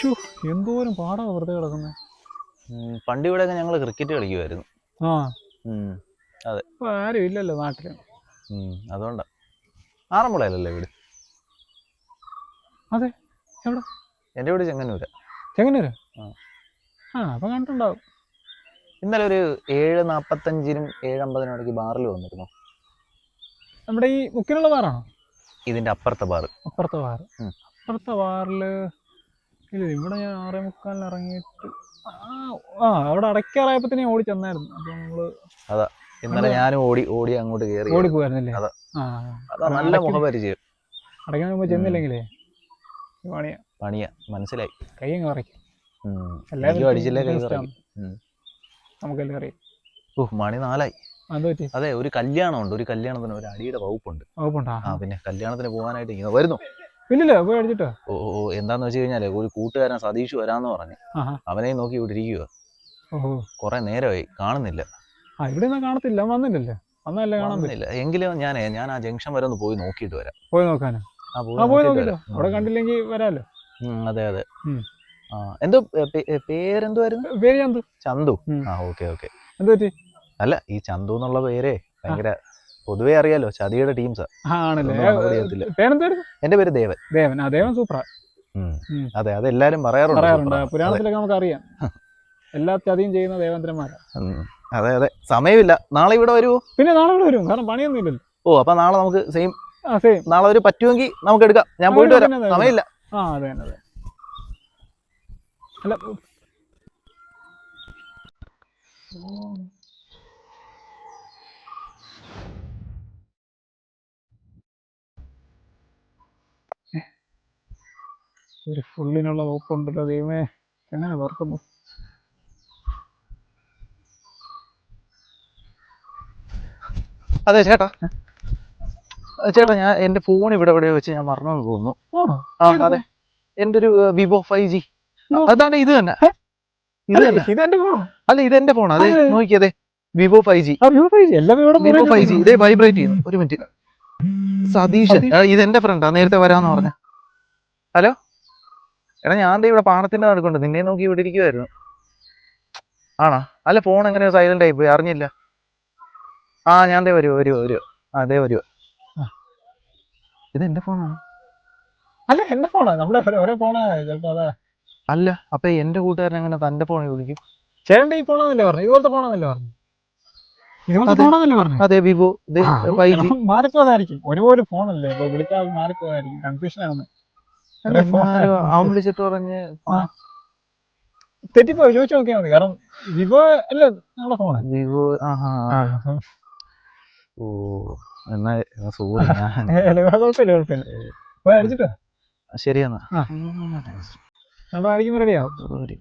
ശ്ശോ, എന്തോരം പാടാ വെറുതെ കിടക്കുന്നത് പണ്ട് ഇവിടെയൊക്കെ ഞങ്ങൾ ക്രിക്കറ്റ് കളിക്കുമായിരുന്നു ആ. അതെ. ഇപ്പൊ ആരും ഇല്ലല്ലോ നാട്ടിൽ. അതുകൊണ്ടാ. ആറന്മുളയിലല്ലേ വീട്? അതെ എവിടെ? എന്റെ വീട് ചെങ്ങന്നൂര്. ചെങ്ങന്നൂര്? ആ. അപ്പൊ കണ്ടിട്ടുണ്ടാവും. ഇന്നലെ ഒരു ഏഴ് നാപ്പത്തഞ്ചിനും ഏഴ് അമ്പതിനും ഇടയ്ക്ക് ബാറിൽ വന്നിരുന്നു. നമ്മുടെ ഈ മുക്കിലുള്ള ബാറാണോ? ഇതിന്റെ അപ്പുറത്തെ ബാർ അപ്പുറത്തെ ബാർ അപ്പുറത്തെ ബാറിൽ ഇല്ല ഇവിടെ ഞാൻ ആറേ മുക്കാലിന് ഇറങ്ങിയിട്ട് ആ അവിടെ അവിടെ തന്നെ ഓടി ചെന്നായിരുന്നു. അപ്പൊ നമ്മൾ അതാ ഇന്നലെ ഞാനും ഓടി ഓടി അങ്ങോട്ട് കയറി ഓടി പോയായിരുന്നല്ലേ അതാ. നല്ല മുഖപരിചയം. അടയ്ക്കാൻ മുമ്പ് ചെന്നില്ലെങ്കിലേ? പണിയാ. പണിയ മനസ്സിലായി. കൈ അങ്ങ്. എല്ലാവരും അടിച്ചില്ലേ കൈ. നമുക്കെല്ലാം അറിയാം. ഓ മണി നാലായി. അതെ ഒരു കല്യാണമുണ്ട് ഒരു കല്യാണത്തിന് ഒരു അടിയുടെ വകുപ്പുണ്ട്. വകുപ്പുണ്ടോ? ആ പിന്നെ കല്യാണത്തിന് പോകാനായിട്ട് ഇങ്ങനെ വരുന്നു. ഇല്ലില്ല പോയി അടിച്ചിട്ടോ. ഓ ഓ, എന്താന്ന് വെച്ച് കഴിഞ്ഞാൽ ഒരു കൂട്ടുകാരൻ സതീഷ് വരാന്ന് പറഞ്ഞു. അവനെ അവനെയും നോക്കി ഇവിടെ ഇരിക്കുക ഓഹോ. കുറെ നേരമായി കാണുന്നില്ല. ആ ഇവിടെ ഒന്നും കാണത്തില്ല വന്നില്ലല്ലേ. വന്നല്ലേ കാണാൻ എങ്കിലും ഞാൻ ഞാൻ ആ ജംഗ്ഷൻ വരെ ഒന്ന് പോയി നോക്കിയിട്ട് വരാം. പോയി നോക്കാനോ? ആ പോയി നോക്കിട്ടോ അവിടെ കണ്ടില്ലെങ്കിൽ വരാല്ലോ അതെ അതെ. എന്തോ പേരെന്തുവായിരുന്നു? പേര് ചന്തു. ചന്തു. ആ ഓക്കെ ഓക്കെ. എന്തോ അല്ല ഈ ചന്തു എന്നുള്ള പേരേ ഭയങ്കര പൊതുവേ അറിയാലോ ചതിയുടെ ടീംസാ ആണല്ലേ? എന്റെ പേര് ദേവൻ. ദേവൻ. ആ ദേവൻ. ഉം. അതെ അത് എല്ലാരും പറയാറുണ്ട് പറയാറുണ്ട്. പുരാണത്തിലൊക്കെ നമുക്ക് അറിയാം എല്ലാ ചതിയും ചെയ്യുന്ന ദേവേന്ദ്രന്മാരാ. അതെ അതെ. സമയമില്ല. നാളെ ഇവിടെ വരുമോ പിന്നെ നാളെ ഇവിടെ വരും. കാരണം പണിയൊന്നും ഇല്ലല്ലോ ഓ അപ്പൊ നാളെ നമുക്ക് സെയിം സെയിം നാളെ ഒരു പറ്റുമെങ്കിൽ നമുക്ക് എടുക്കാം. ഞാൻ പോയിട്ട് വരാം. സമയമില്ല. ആ അതെ അതെ അല്ല ഒരു ഫുള്ളിനുള്ള വകുപ്പുണ്ടല്ലോ ദൈവമേ. എങ്ങനെ തുറക്കുന്നു? അതെ ചേട്ടാ. ചേട്ടാ ഞാൻ എന്റെ ഫോൺ ഇവിടെ എവിടെയോ വെച്ച് ഞാൻ മറന്നു തോന്നുന്നു ആ അതെ. എന്റെ ഒരു വിവോ ഫൈവ് ജി അതാണ് ഇത് തന്നെ. അല്ല, ഇത് എന്റെ ഫോൺ അതെ നോക്കിയതെ Vivo five G Vivo five G ഇവിടെ ഇതേ വൈബ്രേറ്റ് ചെയ്യുന്നു. ഒരു മിനിറ്റ് സതീഷ്. ഇത് എന്റെ ഫ്രണ്ടാ നേരത്തെ വരാന്ന് പറഞ്ഞ. ഹലോ? എടാ ഞാൻ ഇവിടെ പാണത്തിന്റെ നടക്കുന്നുണ്ട് നിന്നെ നോക്കി ഇവിടെ ഇരിക്കുവായിരുന്നു. ആണോ? അല്ല ഫോൺ എങ്ങനെ സൈലന്റ് ആയി പോയി? അറിഞ്ഞില്ല. ആ ഞാൻ ദേ വരുവോ വരുവോ വരുവോ. ആ ദേ വരുവോ. ഇത് എന്റെ ഫോണാണ് അല്ല എന്റെ ഫോണാ നമ്മുടെ ഒരേ ഫോണാ അല്ല അപ്പൊ എന്റെ കൂട്ടുകാരൻ എങ്ങനെ തന്റെ ഫോണിൽ വിളിക്കും ചേട്ടൻ ഈ ഫോണാന്നല്ലേ പറഞ്ഞു? ഇതുപോലത്തെ ഫോണാന്നല്ലേ പറഞ്ഞു? അതെ. വിവോ മാറിപ്പോയതായിരിക്കും. ഒരുപോലെ ഫോണല്ലേ ഇപ്പൊ വിളിച്ചാൽ മാറിപ്പോയതായിരിക്കും. കൺഫ്യൂഷൻ ആണ് ഒരേ phone ആ. അവൻ വിളിച്ചിട്ട് പറഞ്ഞ് തെറ്റിപ്പോയി? ചോദിച്ചു നോക്കിയാൽ മതി. കാരണം വിവോ അല്ല നമ്മുടെ ഫോൺ വിവോ ആഹാ. ഓ എന്നാ സോറി ഞാൻ കുഴപ്പമില്ല കുഴപ്പമില്ല. പോയി അടിച്ചിട്ടോ ശരിയെന്നാ അടിക്കുമ്പോൾ റെഡിയാവും സോറി.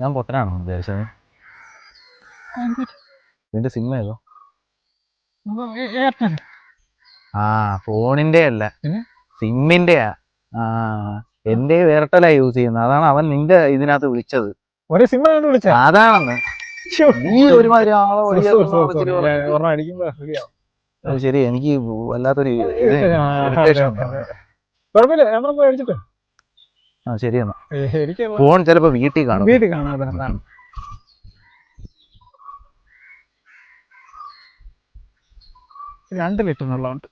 ഞാൻ പൊട്ടനാണോ ഉദ്ദേശിച്ചത്? നിന്റെ സിം ഏതോ? ആ ഫോണിന്റെ അല്ല? സിമ്മിന്റെയാ. ആ എന്റെ എയർടെലാ യൂസ് ചെയ്യുന്നത്. അതാണ് അവൻ നിന്റെ ഇതിനകത്ത് വിളിച്ചത്. ഒരേ സിം വിളിച്ചത് വിളിച്ചാ? അതാണെന്ന്. നീ ഒരുമാതിരി ആളെ ശരി എനിക്ക് വല്ലാത്തൊരു. കുഴപ്പമില്ല അടിച്ചിട്ടോ. ആ ശരിയെന്നാ. എനിക്ക് ഫോൺ ചിലപ്പോ വീട്ടിൽ കാണും. വീട്ടിൽ കാണാം അതാണ്. രണ്ട് ലിറ്റർ വെള്ളമുണ്ട്